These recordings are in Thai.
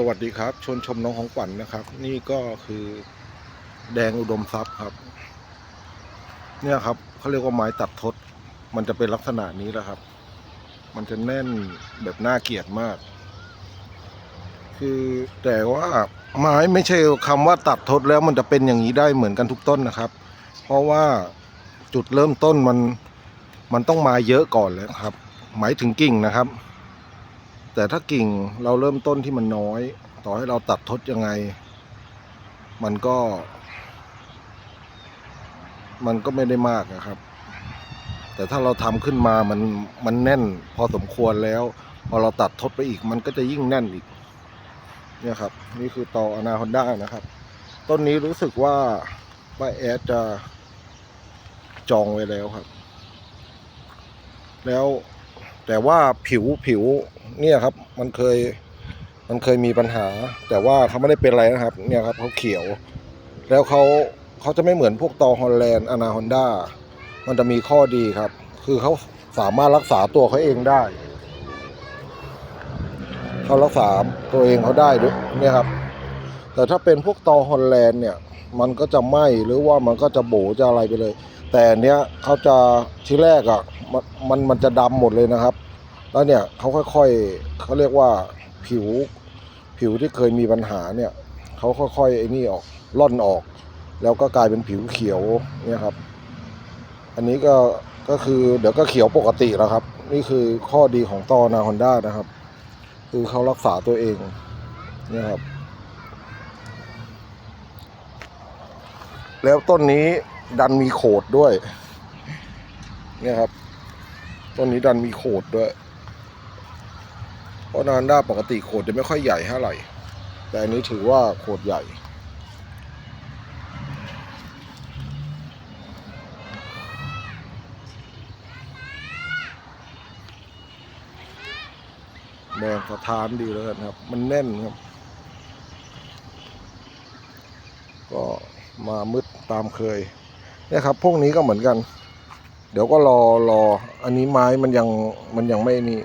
สวัสดีครับชวนชมน้องของขวัญนะครับ นี่ก็คือแดงอุดมทรัพย์ครับ เนี่ยครับเขาเรียกว่าไม้ตัดทดมันจะเป็นลักษณะนี้แหละครับ มันจะแน่นแบบน่าเกลียดมาก คือแต่ว่าไม้ไม่ใช่คำว่าตัดทดแล้วมันจะเป็นอย่างนี้ได้เหมือนกันทุกต้นนะครับ เพราะว่าจุดเริ่มต้นมันมันต้องมาเยอะก่อนเลยครับ หมายถึงกิ่งนะครับ แต่ถ้ากิ่งเราเริ่มต้นที่มันน้อย ต่อให้เราตัดทดยังไง มันก็ มันก็ไม่ได้มากนะครับ แต่ถ้าเราทำขึ้นมามันมันแน่น พอสมควรแล้ว พอเราตัดทดไปอีก มันก็จะยิ่งแน่นอีก เนี่ยครับ นี่คือต่ออนาคอนด้านะครับ ต้นนี้รู้สึกว่าป้าแอดจะจองไว้แล้วครับ แล้วแต่ว่าผิวผิว เนี่ยครับ มันเคยมันเคยมีปัญหา แต่ว่าเขาไม่ได้เป็นอะไรนะครับ เนี่ยครับเขาเขียว แล้วเขาเขาจะไม่เหมือนพวกตอฮอลแลนด์อนาฮอนด้ามันจะมีข้อดีครับ คือเขาสามารถรักษาตัวเขาเองได้เขารักษาตัวเองเขาได้ด้วยเนี่ยครับ แต่ถ้าเป็นพวกตอฮอลแลนด์เนี่ย มันก็จะไหม้หรือว่ามันก็จะโบจะอะไรไปเลย แต่เนี้ยเขาจะที่แรกอะ่ะมันมันมันจะดำหมดเลยนะครับ แล้วเนี่ยเขาค่อยๆเขาเรียกว่าผิวผิวที่เคยมีปัญหาเนี่ยเขาค่อยๆไอ้นี่ออกล่อนออก แล้วก็กลายเป็นผิวเขียวเนี่ยครับ อันนี้ก็ก็คือเดี๋ยวก็เขียวปกติแล้วครับ นี่คือข้อดีของตอนาฮอนด้านะครับ คือเขารักษาตัวเองเนี่ยครับ แล้วต้นนี้ดันมีโขดด้วย เนี่ยครับ ต้นนี้ดันมีโขดด้วย ราะนานด้าปกติโขดจะไม่ค่อยใหญ่เท่าไหร่ แต่อันนี้ถือว่าโขดใหญ่ แดงสะท้านดีแล้วกันครับ มันแน่นครับ ก็มามืดตามเคยเนี่ยครับ พวกนี้ก็เหมือนกัน เดี๋ยวก็รอรอ อันนี้ไม้มันยังมันยังไม่นี่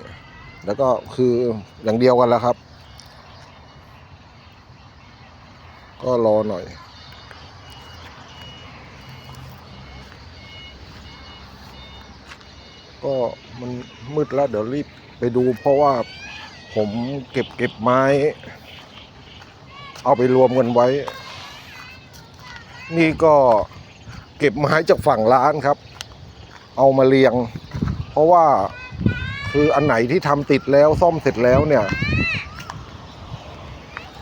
แล้วก็คืออย่างเดียวกันแล้วครับ ก็รอหน่อย ก็มันมืดแล้วเดี๋ยวรีบไปดูเพราะว่าผมเก็บเก็บไม้ เอาไปรวมกันไว้ นี่ก็เก็บไม้จากฝั่งร้านครับ เอามาเรียง เพราะว่า คืออันไหนที่ทำติดแล้วซ่อมเสร็จแล้วเนี่ย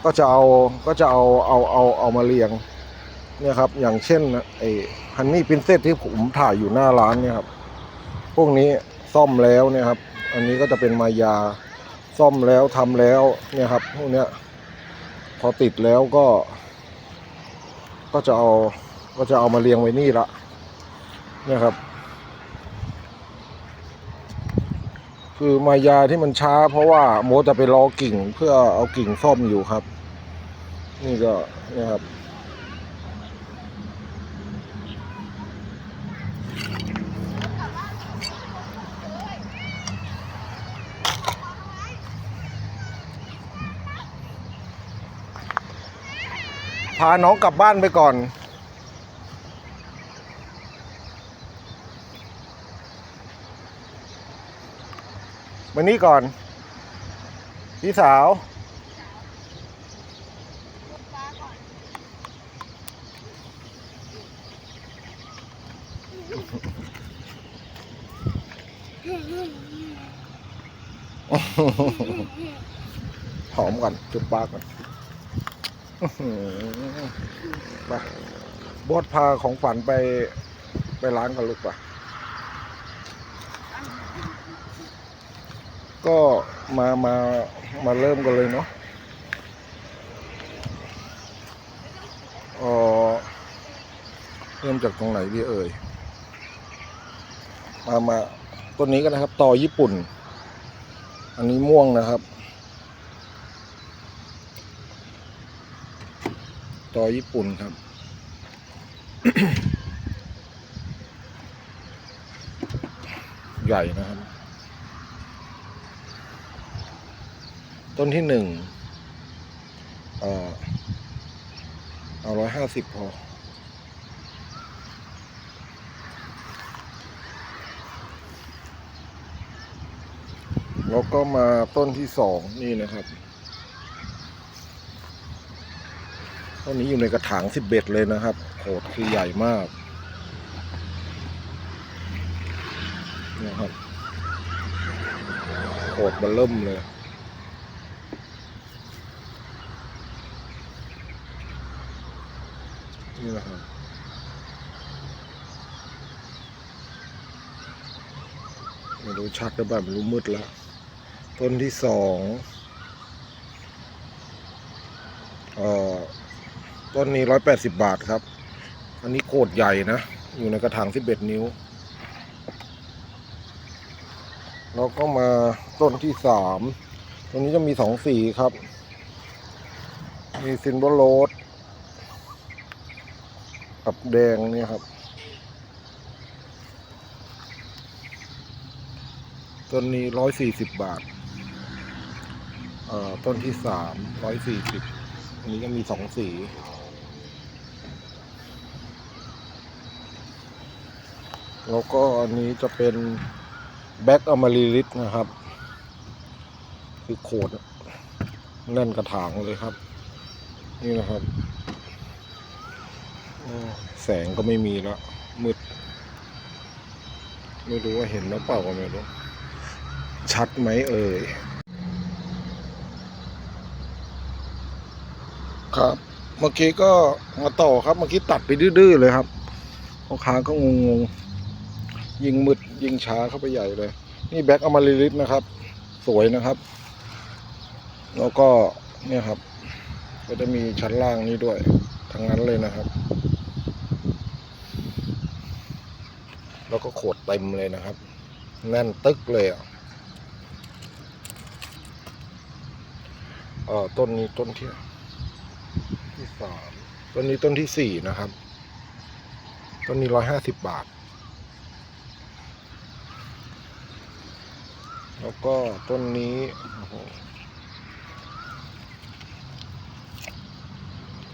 ก็จะเอาก็จะเอาเอาเอาเอามาเรียงเนี่ยครับ อย่างเช่นไอ้ฮันนี่พินเซตที่ผมถ่ายอยู่หน้าร้านเนี่ยครับ พวกนี้ซ่อมแล้วเนี่ยครับ อันนี้ก็จะเป็นมายาซ่อมแล้วทำแล้วเนี่ยครับพวกเนี้ยพอติดแล้วก็ ก็จะเอาก็จะเอามาเรียงไว้นี่ละเนี่ยครับ คือมายาที่มันช้า เพราะว่าโมจะไปรอกิ่งเพื่อเอากิ่งซ่อมอยู่ครับ นี่ก็เนี่ยครับพาน้องกลับบ้านไปก่อน มานี่ก่อน พี่สาว หอมก่อน จุบปากก่อนไปบอสพาของฝันไปไปร้านกันลูกปะ ก็มามามาเริ่มกันเลยเนาะเออเริ่มจากตรงไหนดีเอ่ย มามาต้นนี้กันนะครับ ต่อญี่ปุ่น อันนี้ม่วงนะครับ ต่อญี่ปุ่นครับใหญ่นะครับ ต้นที่หนึ่งเอ่อเอาร้อยห้าสิบพอ แล้วก็มาต้นที่สองนี่นะครับ ต้นนี้อยู่ในกระถางสิบเบ็ดเลยนะครับโขดคือใหญ่มากนะครับโขดมันเริ่มเลย นี่นะครับ ไม่รู้ ชัดรือเปล่าไม่รู้มืดแล้ว ต้นที่สองเอ่อต้นนี้ร้อยแปดสิบบาทครับ อันนี้โคตรใหญ่นะ อยู่ในกระถางสิบเอ็ดนิ้ว แล้วก็มาต้นที่สามต้นนี้จะมีสองสีครับ มีซินเบอร์โรสกับแดงเนี่ยครับ ต้นนี้ร้อยสี่สิบบาท เอ่อ ต้นที่สามร้อยสี่สิบอันนี้ก็มีสองสี แล้วก็อันนี้จะเป็นแบ็กอมาริลิสนะครับ คือโขดแน่นกระถางเลยครับ นี่นะครับแสงก็ไม่มีแล้วมืด ไม่รู้ว่าเห็นหรือเปล่าก็ไม่รู้ ชัดไหมเอ่ย ครับ เมื่อกี้ก็มาต่อครับ เมื่อกี้ตัดไปดื้อๆเลยครับพ่อค้าก็งงๆ ยิงมืดยิงช้าเข้าไปใหญ่เลย นี่แบ็กอมาริลิสนะครับ สวยนะครับ แล้วก็เนี่ยครับ ก็จะมีชั้นล่างนี้ด้วย ทั้งนั้นเลยนะครับ แล้วก็โขดเต็มเลยนะครับ แน่นตึกเลยอะ อ่อต้นนี้ต้นที่ที่สามต้นนี้ต้นที่สี่นะครับ ต้นนี้ร้อยห้าสิบบาท แล้วก็ต้นนี้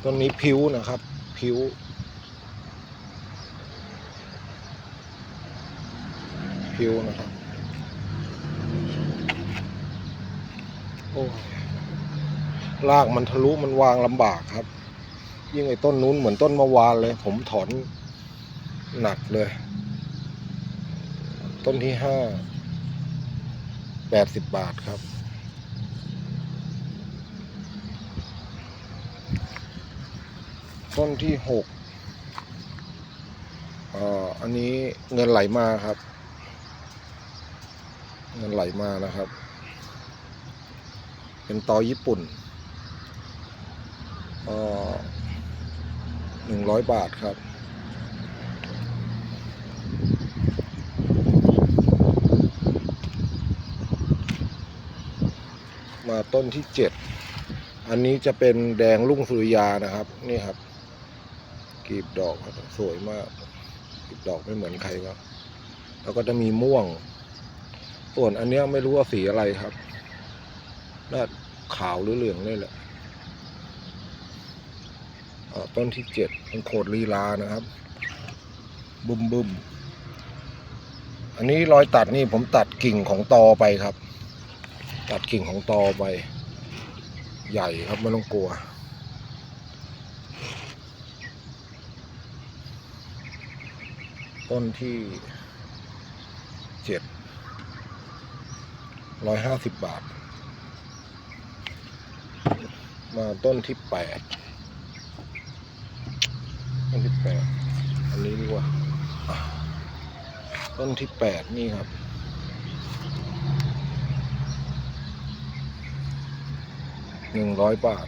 ต้นนี้พิ้วนะครับ พิ้วพิ้วนะครับ โอ้ รากมันทะลุมันวางลำบากครับ ยิ่งไอ้ต้นนู้นเหมือนต้นมะวานเลย ผมถอนหนักเลย ต้นที่ห้าแปดสิบบาทครับ ต้นที่หกอันนี้เงินไหลมาครับ เงินไหลมานะครับ เป็นตอญี่ปุ่น หนึ่งร้อยบาทครับมาต้นที่เจ็ด อันนี้จะเป็นแดงลุ่งสุริยานะครับ นี่ครับกีบดอกครับสวยมากกีบดอกไม่เหมือนใครครับแล้วก็จะมีม่วง ส่วนอันเนี้ยไม่รู้ว่าสีอะไรครับน่าขาวหรือเหลืองนี่แหละ ต้นที่เจ็ดเป็นโขดลีลานะครับ บุมบุมอันนี้รอยตัดนี่ผมตัดกิ่งของตอไปครับ ตัดกิ่งของตอไป ใหญ่ครับไม่ต้องกลัวต้นที่เจ็ดร้อยห้าสิบบาท มาต้นที่แปด ต้นที่แปดอันนี้ดีกว่า ต้นที่แปดนี่ครับ หนึ่งร้อยบาท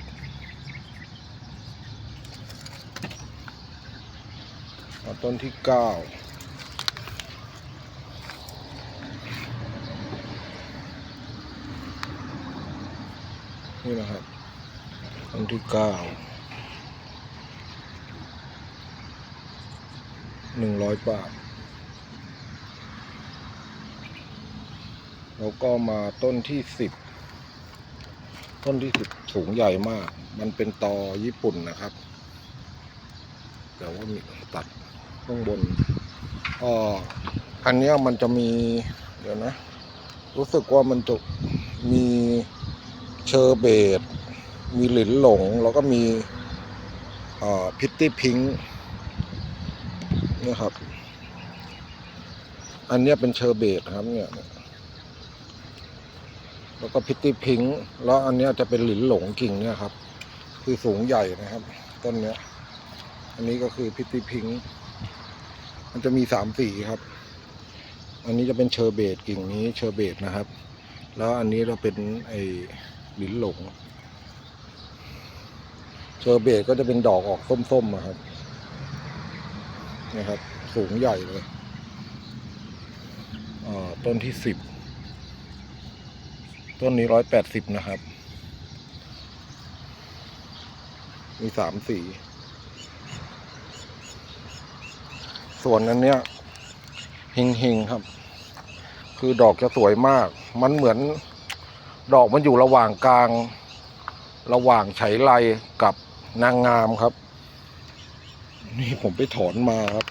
ต้นที่เก้านี่นะครับต้นที่เก้า หนึ่งร้อยบาท แล้วก็มาต้นที่สิบต้นที่สิบสูงใหญ่มาก มันเป็นตอญี่ปุ่นนะครับ แต่ว่ามีตัดข้างบนอ๋ออันนี้มันจะมี เดี๋ยวนะ รู้สึกว่ามันจะมีเชอร์เบตมีหลินหลง แล้วก็มีพิตตี้พิงค์ นี่ครับ อันนี้เป็นเชอร์เบตครับ เนี่ย แล้วก็พิตตี้พิงค์แล้วอันนี้จะเป็นหลินหลงกิ่งเนี่ยครับ คือสูงใหญ่นะครับ ต้นเนี้ย อันนี้ก็คือพิตตี้พิงค์มันจะมีสามสีครับ อันนี้จะเป็นเชอร์เบตกิ่งนี้เชอร์เบตนะครับ แล้วอันนี้เราเป็นไอหลินหลงเชอร์เบตก็จะเป็นดอกออกส้มๆอะครับ นะครับ สูงใหญ่เลยต้นที่สิบต้นนี้ร้อยแปดสิบนะครับ มีสามสีส่วนอันเนี้ยหิงหิงครับ คือดอกจะสวยมาก มันเหมือน ดอกมันอยู่ระหว่างกลาง ระหว่างไฉไลกับนางงามครับ นี่ผมไปถอนมาครับ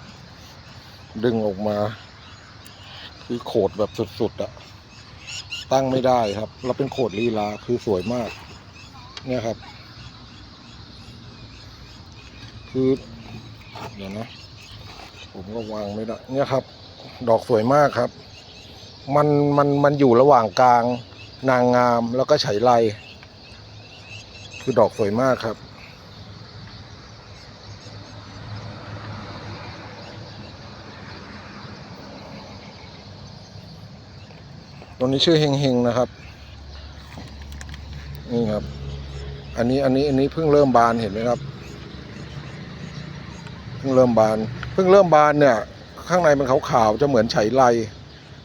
ดึงออกมา คือโขดแบบสุดๆอะตั้งไม่ได้ครับแล้วเป็นโขดลีลาคือสวยมาก เนี่ยครับ คือเดี๋ยวนะ ผมก็วางไม่ได้ เนี่ยครับ ดอกสวยมากครับ มันมันมันอยู่ระหว่างกลาง นางงามแล้วก็ไฉไลคือดอกสวยมากครับ ตัวนี้ชื่อเฮงเฮงนะครับ นี่ครับ อันนี้อันนี้อันนี้เพิ่งเริ่มบานเห็นไหมครับ เพิ่งเริ่มบาน เพิ่งเริ่มบานเนี่ย ข้างในมันขาวๆจะเหมือนไฉไล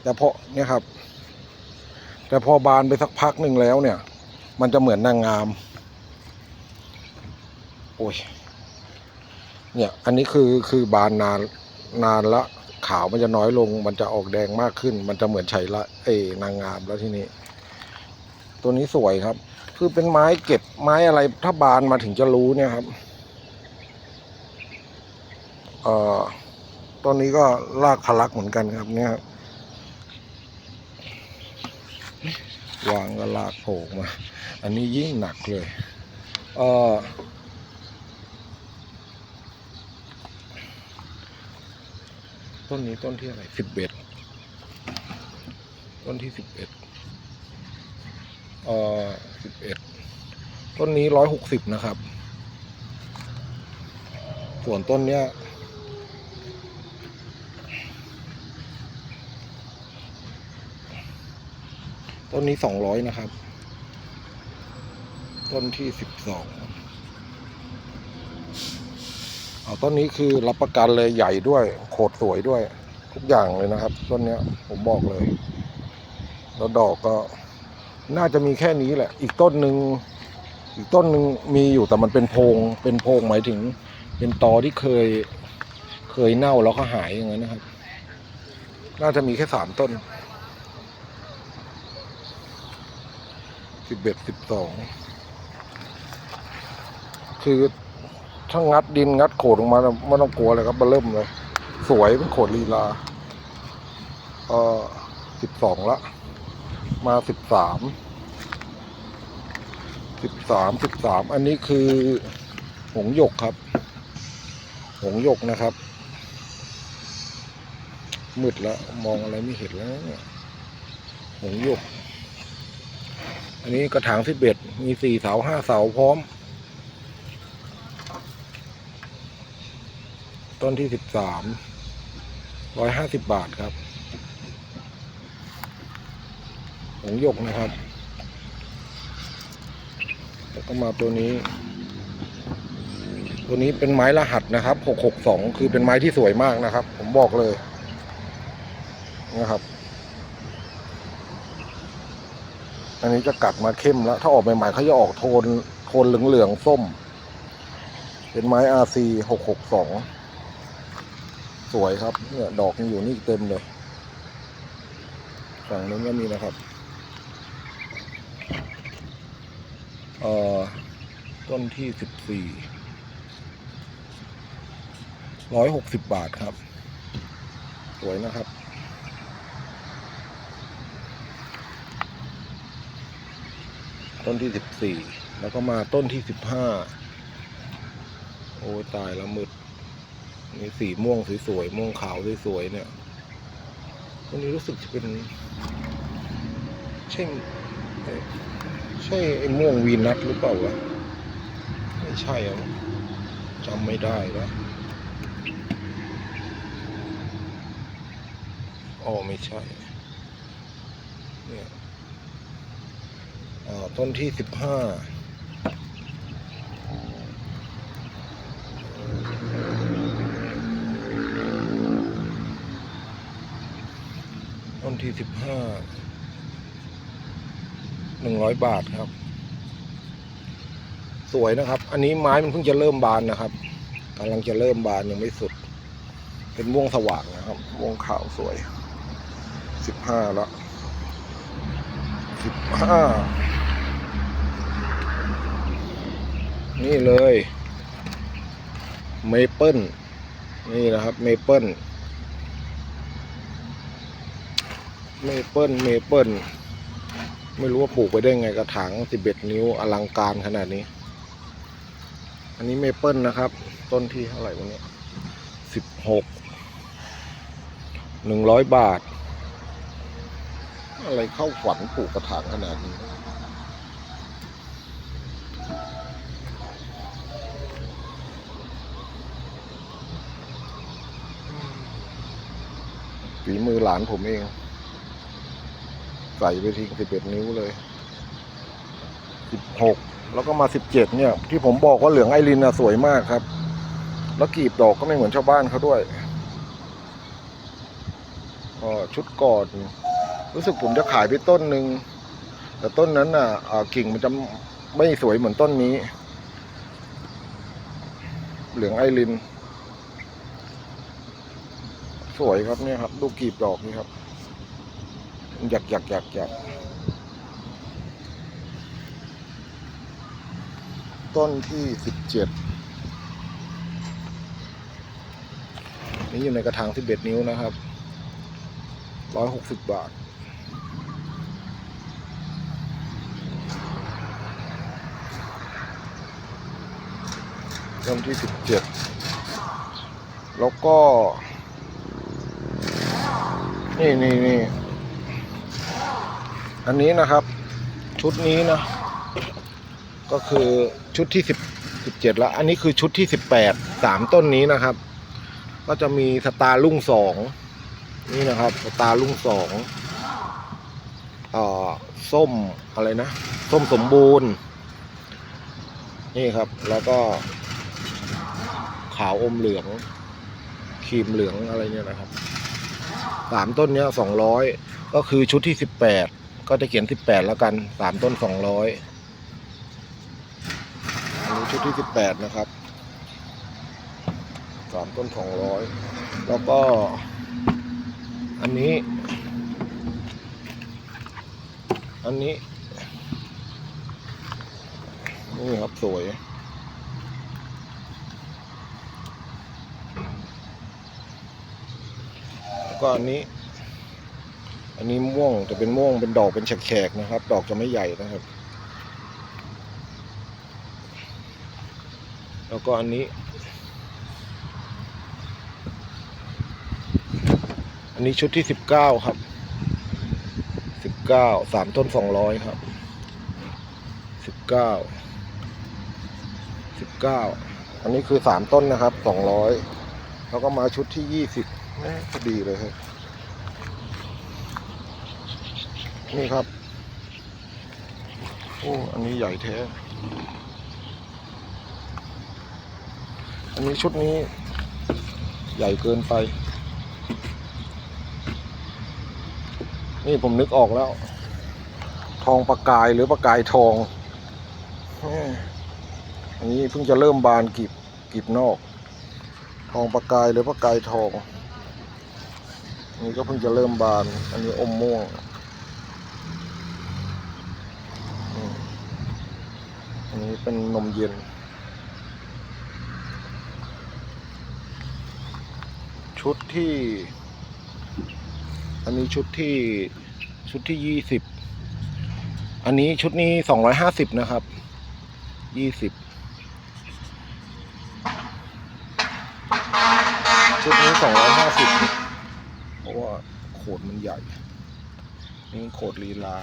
แต่พอเนี่ยครับ แต่พอบานไปสักพักหนึ่งแล้วเนี่ย มันจะเหมือนนางงาม โอ้ยเนี่ย อันนี้คือคือบานนานนานละ ขาวมันจะน้อยลง มันจะออกแดงมากขึ้น มันจะเหมือนไฉละเอนางงามแล้วทีนี้ ตัวนี้สวยครับ คือเป็นไม้เก็บไม้อะไรถ้าบานมาถึงจะรู้เนี่ยครับเอ่อต้นนี้ก็ลากทะลักเหมือนกันครับ เนี่ยครับวางก็ลากโผล่มา อันนี้ยิ่งหนักเลย เอ่อ ต้นนี้ต้นที่อะไรสิบเอ็ดต้นที่สิบเอ็ดเอ่อสิบเอ็ดต้นนี้ร้อยหกสิบนะครับ ส่วนต้นเนี้ยต้นนี้สองร้อยนะครับ ต้นที่สิบสอง เอาต้นนี้คือรับประกันเลยใหญ่ด้วยโขดสวยด้วย ทุกอย่างเลยนะครับ ต้นเนี้ยผมบอกเลย แล้วดอกก็น่าจะมีแค่นี้แหละ อีกต้นหนึ่งอีกต้นหนึ่งมีอยู่แต่มันเป็นโพง เป็นโพงหมายถึง เป็นตอที่เคยเคยเน่าแล้วก็หายอย่างนั้นนะครับ น่าจะมีแค่สามต้นสิบเอ็ดสิบสองคือ ถ้างัดดินงัดโขดออกมาไม่ต้องกลัวเลยครับมาเริ่มเลย สวยเป็นโขดลีลาเออสิบสองละ มาสิบสามสิบสามสิบสามอันนี้คือ หงหยกครับ หงหยกนะครับ มืดแล้วมองอะไรไม่เห็นแล้วเนี่ยหงหยก อันนี้กระถางสิบเอ็ดมีสี่เสาห้าเสาพร้อม ต้นที่สิบสามร้อยห้าสิบบาทครับหงหยกนะครับ แล้วก็มาตัวนี้ ตัวนี้เป็นไม้รหัสนะครับหกหกสองคือเป็นไม้ที่สวยมากนะครับ ผมบอกเลยนะครับ อันนี้จะกัดมาเข้มแล้ว ถ้าออกใหม่ๆเขาจะออกโทนโทนเหลืองๆส้ม เป็นไม้ RC หกหกสอง สวยครับ เนี่ยดอกยังอยู่นี่เต็มเลยฝั่งนู้นก็มีนะครับเอ่อต้นที่สิบสี่ร้อยหกสิบบาทครับ สวยนะครับต้นที่สิบสี่แล้วก็มาต้นที่สิบห้าโอ้ตายแล้วมืด นี่สีม่วงสวยๆม่วงขาวสวยๆเนี่ยต้นนี้รู้สึกจะเป็นใช่ใช่ไอ้ม่วงวีนัทหรือเปล่าวะไม่ใช่อะจำไม่ได้แล้วอ๋อไม่ใช่เนี่ยอ่าต้นที่สิบห้า ต้นที่สิบห้าหนึ่งร้อยบาทครับ สวยนะครับ อันนี้ไม้มันเพิ่งจะเริ่มบานนะครับกำลังจะเริ่มบานยังไม่สุด เป็นม่วงสว่างนะครับม่วงขาวสวยสิบห้าล้วสิบห้านี่เลย เมเปิลนี่นะครับ เมเปิล เมเปิลเมเปิลไม่รู้ว่าปลูกไปได้ไงกระถางสิบเอ็ดนิ้วอลังการขนาดนี้ อันนี้เมเปิลนะครับ ต้นที่เท่าไหร่วะเนี่ยสิบหกหนึ่งร้อยบาท อะไรเข้าฝันปลูกกระถางขนาดนี้ฝีมือหลานผมเอง ใส่ไปทิ้งสิบเอ็ดนิ้วเลยสิบหกแล้วก็มาสิบเจ็ดเนี่ย ที่ผมบอกว่าเหลืองไอรินน่ะสวยมากครับ แล้วกลีบดอกก็ไม่เหมือนชาวบ้านเขาด้วยก็ชุดก่อนรู้สึกผมจะขายไปต้นหนึ่งแต่ต้นนั้นน่ะอ่ากิ่งมันจะไม่สวยเหมือนต้นนี้ เหลืองไอริน สวยครับเนี่ยครับ ดูกลีบดอกนี่ครับ หยักหยักหยักหยักต้นที่สิบเจ็ดนี่อยู่ในกระถางสิบเอ็ดนิ้วนะครับร้อยหกสิบบาท ต้นที่สิบเจ็ดแล้วก็ นี่นี่นี่ อันนี้นะครับ ชุดนี้นะ ก็คือชุดที่สิบสิบเจ็ดแล้วอันนี้คือชุดที่สิบแปดสามต้นนี้นะครับ ก็จะมีสตาร์ลุ่งสองนี่นะครับสตาร์ลุ่งสองอ่อส้มอะไรนะ ส้มสมบูรณ์ นี่ครับแล้วก็ขาวอมเหลืองครีมเหลืองอะไรเนี่ยนะครับสามต้นเนี้ยสองร้อยก็คือชุดที่สิบแปด ก็จะเขียนสิบแปดแล้วกันสามต้นสองร้อยอันนี้ชุดที่สิบแปดนะครับสามต้นสองร้อยแล้วก็ อันนี้ อันนี้นี่ครับสวยแล้วก็อันนี้ อันนี้ม่วงจะเป็นม่วงเป็นดอกเป็นแฉกๆนะครับ ดอกจะไม่ใหญ่นะครับ แล้วก็อันนี้ อันนี้ชุดที่สิบเก้าครับสิบเก้าสามต้นสองร้อยครับสิบเก้าสิบเก้าอันนี้คือสามต้นนะครับสองร้อยแล้วก็มาชุดที่ยี่สิบพอดีเลยครับ นี่ครับ โอ้ อันนี้ใหญ่แท้ อันนี้ชุดนี้ ใหญ่เกินไป นี่ผมนึกออกแล้ว ทองประกายหรือประกายทอง อันนี้เพิ่งจะเริ่มบานกีบกีบนอก ทองประกายหรือประกายทองอันนี้ก็เพิ่งจะเริ่มบาน อันนี้อมม่วงอืม อันนี้ เป็นนมเย็น ชุดที่ อันนี้ชุดที่ชุดที่ยี่สิบอันนี้ชุดนี้สองร้อยห้าสิบนะครับยี่สิบชุดนี้สองร้อยห้าสิบเพราะว่าโขดมันใหญ่ นี่โขดลีลา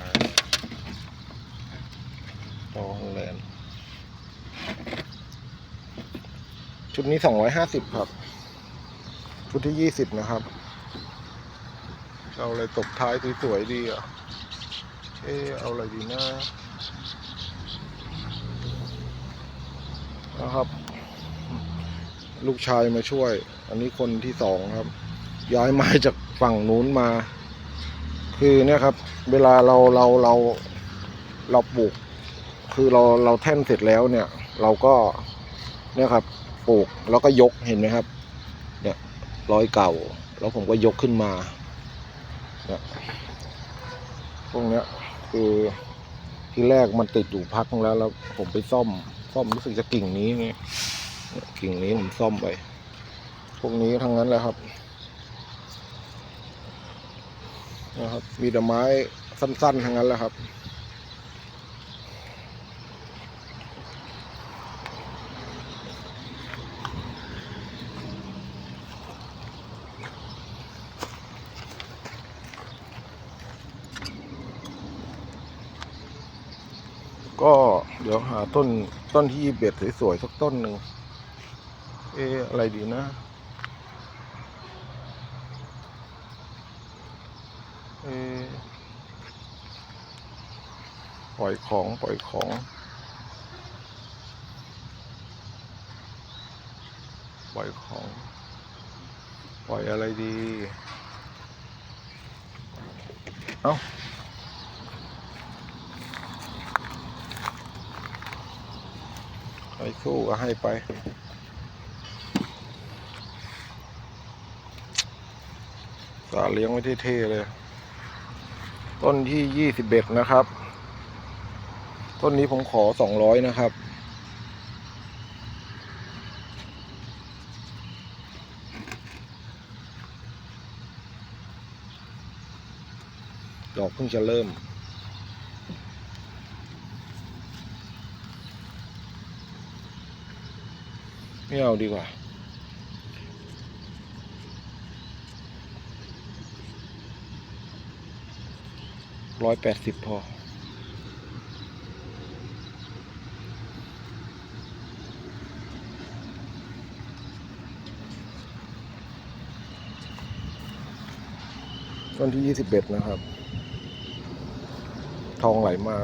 ตอฮอลแลนด์ ชุดนี้สองร้อยห้าสิบครับ ชุดที่ยี่สิบนะครับเอาอะไรตบท้ายสวยๆดีอะ เอ๊ะเอาอะไรดีนะนะครับ ลูกชายมาช่วย อันนี้คนที่สองครับ ย้ายม้จากฝั่งนู้นมา คือเนี่ยครับ เวลาเราเราเราเราปลูก คือเราเราแท่นเสร็จแล้วเนี่ย เราก็เนี่ยครับ ปลูก แล้วก็ยกเห็นไหมครับ เนี่ยรอยเก่า แล้วผมก็ยกขึ้นมาเนี่ยพวกเนี้ยคือที่แรกมันติดอยู่พักแล้ว แล้วผมไปซ่อม ซ่อมรู้สึกจะกิ่งนี้ไงเนี่ยกิ่งนี้ผมซ่อมไป พวกนี้ทั้งนั้นแหละครับนะครับ มีแต่ไม้สั้นๆทั้งนั้นแหละครับ ก็เดี๋ยวหา ต้นต้นที่เบ็ดสวยๆสักต้นหนึ่ง เอะอะไรดีนะ เอะปล่อยของปล่อยของปล่อยของ ปล่อยอะไรดี เอ้า ใครสู้ก็ให้ไป สาเลี้ยงไว้เท่เลย ต้นที่ยี่สิบเอ็ดนะครับ ต้นนี้ผมขอสองร้อยนะครับดอกเพิ่งจะเริ่ม ไม่เอาดีกว่า ร้อยแปดสิบพอวันที่ยี่สิบเอ็ดนะครับ ทองไหลมา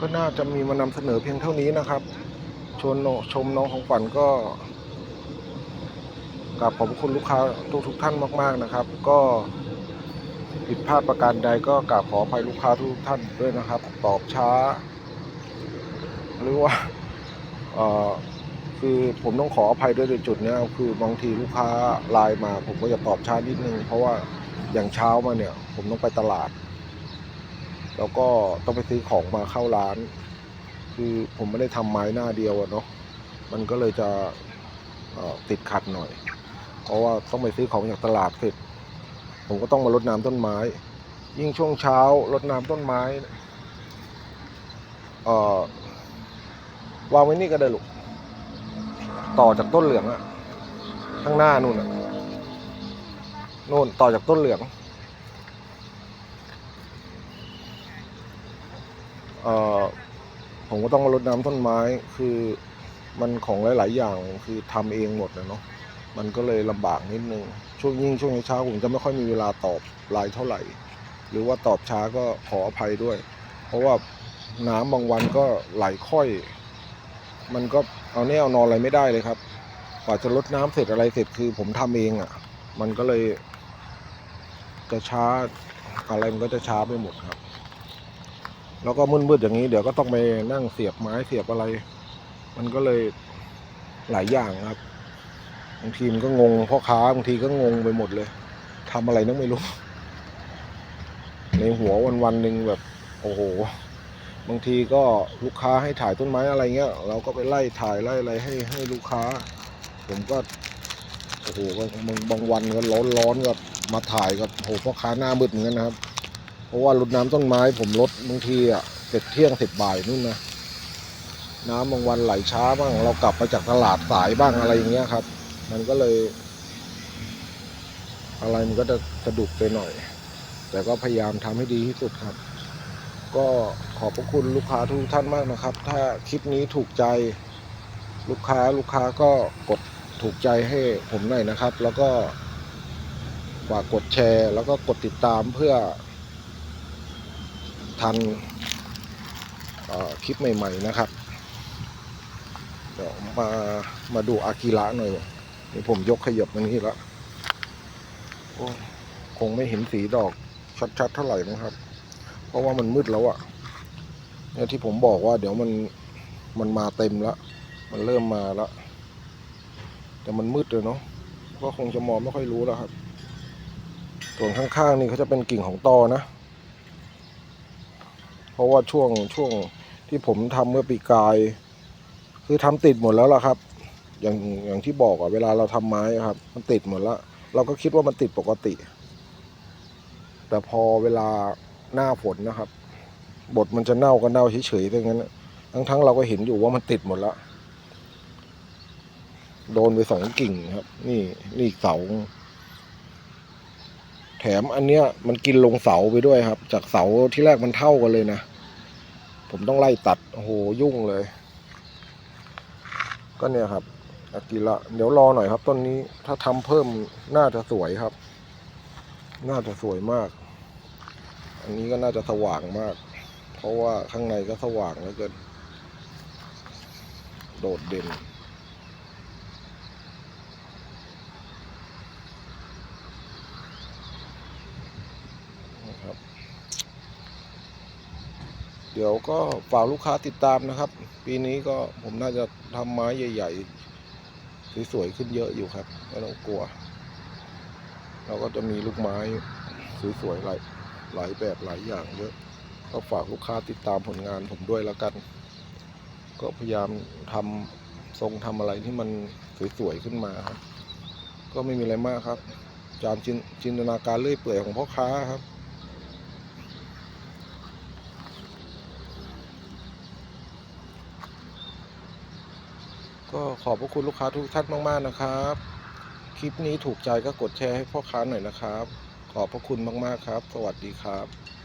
ก็น่าจะมีมานำเสนอเพียงเท่านี้นะครับ ชวนชมน้องของฝันก็กราบขอบคุณลูกค้าทุกทุกท่านมาก ๆนะครับ ก็ผิดพลาดประการใดก็กราบขออภัยลูกค้าทุกท่านด้วยนะครับ ตอบช้า หรือว่าเอ่อคือผมต้องขออภัยด้วยในจุดนี้คือบางทีลูกค้าไลน์มา ผมก็จะตอบช้านิดนึง เพราะว่าอย่างเช้ามาเนี่ย ผมต้องไปตลาด แล้วก็ต้องไปซื้อของมาเข้าร้าน คือผมไม่ได้ทำไม้หน้าเดียวอะเนาะมันก็เลยจะติดขัดหน่อย เพราะว่าต้องไปซื้อของจากตลาดเสร็จผมก็ต้องมารดน้ำต้นไม้ ยิ่งช่วงเช้ารดน้ำต้นไม้วางไว้นี่ก็ได้ลูกต่อจากต้นเหลืองอะข้างหน้านู่นอะนู่นต่อจากต้นเหลืองเอ่อ ผมก็ต้องมารดน้ำต้นไม้คือมันของหลาย ๆ อย่างคือทำเองหมดนะเนาะมันก็เลยลำบากนิดนึงช่วงยิ่งช่วงเช้าผมจะไม่ค่อยมีเวลาตอบไลน์เท่าไหร่ หรือว่าตอบช้าก็ขออภัยด้วย เพราะว่าน้ำบางวันก็ไหลค่อย มันก็เอาแน่เอานอนอะไรไม่ได้เลยครับกว่าจะลดน้ำเสร็จอะไรเสร็จคือผมทำเองอะ่ะ มันก็เลยจะช้าอะไรมันก็จะช้าไปหมดครับ แล้วก็มืดๆอย่างนี้เดี๋ยวก็ต้องไปนั่งเสียบไม้เสียบอะไร มันก็เลยหลายอย่างครับบางทีมันก็งงพ่อค้าบางทีก็งงไปหมดเลยทำอะไรนึกไม่รู้ ในหัววันวันๆหนึ่งแบบ โอ้โห บางทีก็ลูกค้าให้ถ่ายต้นไม้อะไรเงี้ย เราก็ไปไล่ถ่ายไล่อะไรให้ให้ลูกค้า ผมก็โอ้โหบางบางบางวันก็ร้อนร้อนก็มาถ่ายกับโอ้โหพ่อค้าหน้ามืดเหมือนกันนะครับ เพราะว่ารดน้ำต้นไม้ผมลดบางทีอะเสร็จเที่ยงเสร็จบ่ายนู่นนะน้ำบางวันไหลช้าบ้าง เรากลับมาจากตลาดสายบ้างอะไรอย่างเงี้ยครับ มันก็เลย อะไรมันก็จะสะดุดไปหน่อย แต่ก็พยายามทำให้ดีที่สุดครับ ก็ขอบพระคุณลูกค้าทุกท่านมากนะครับ ถ้าคลิปนี้ถูกใจลูกค้าลูกค้าก็กดถูกใจให้ผมหน่อยนะครับ แล้วก็ฝากกดแชร์ แล้วก็กดติดตามเพื่อ ทันคลิปใหม่ ๆ นะครับ เดี๋ยวมามาดูอากิระหน่อยนี่ผมยกขยับมานี่ล้วโอ้คงไม่เห็นสีดอกชัด ๆ เท่าไหร่นะครับ เพราะว่ามันมืดแล้วอะ่ะเนี่ยที่ผมบอกว่า เดี๋ยวมันมันมาเต็มล้วมันเริ่มมาล้วแต่มันมืดเลยเนาะก็คงจะมองไม่ค่อยรู้แล้วครับ ส่วนข้างๆนี่เขาจะเป็นกิ่งของตอนะ เพราะว่าช่วงช่วงที่ผมทำเมื่อปีกาย คือทำติดหมดแล้วล่ะครับ อย่างอย่างที่บอกอะเวลาเราทำไม้ครับ มันติดหมดแล้วเราก็คิดว่ามันติดปกติ แต่พอเวลาหน้าฝนนะครับ บทมันจะเน่าก็เน่าเฉยๆดังนั้นทั้งทั้งๆเราก็เห็นอยู่ว่ามันติดหมดแล้วโดนไปสองกิ่งครับ นี่นี่อีกเสา แถมอันเนี้ยมันกินลงเสาไปด้วยครับ จากเสาที่แรกมันเท่ากันเลยนะ ผมต้องไล่ตัดโอ้โหยุ่งเลย ก็เนี่ยครับอากิระเดี๋ยวรอหน่อยครับต้นนี้ถ้าทำเพิ่มน่าจะสวยครับ น่าจะสวยมาก อันนี้ก็น่าจะสว่างมาก เพราะว่าข้างในก็สว่างแล้วเกินโดดเด่น นะครับ เดี๋ยวก็ฝากลูกค้าติดตามนะครับ ปีนี้ก็ผมน่าจะทำไม้ใหญ่ๆสวยๆขึ้นเยอะอยู่ครับไม่ต้องกลัว เราก็จะมีลูกไม้สวยๆหลายหลายแบบหลายอย่างเยอะ ก็ฝากลูกค้าติดตามผลงานผมด้วยแล้วกัน ก็พยายามทำทรงทำอะไรที่มันสวยๆขึ้นมาครับก็ไม่มีอะไรมากครับ จามจินจินตนาการเลื่อยเปื่อยของพ่อค้าครับ ก็ขอบพระคุณลูกค้าทุกท่านมาก ๆ นะครับ คลิปนี้ถูกใจก็กดแชร์ให้พ่อค้าหน่อยนะครับ ขอบพระคุณมาก ๆ ครับ สวัสดีครับ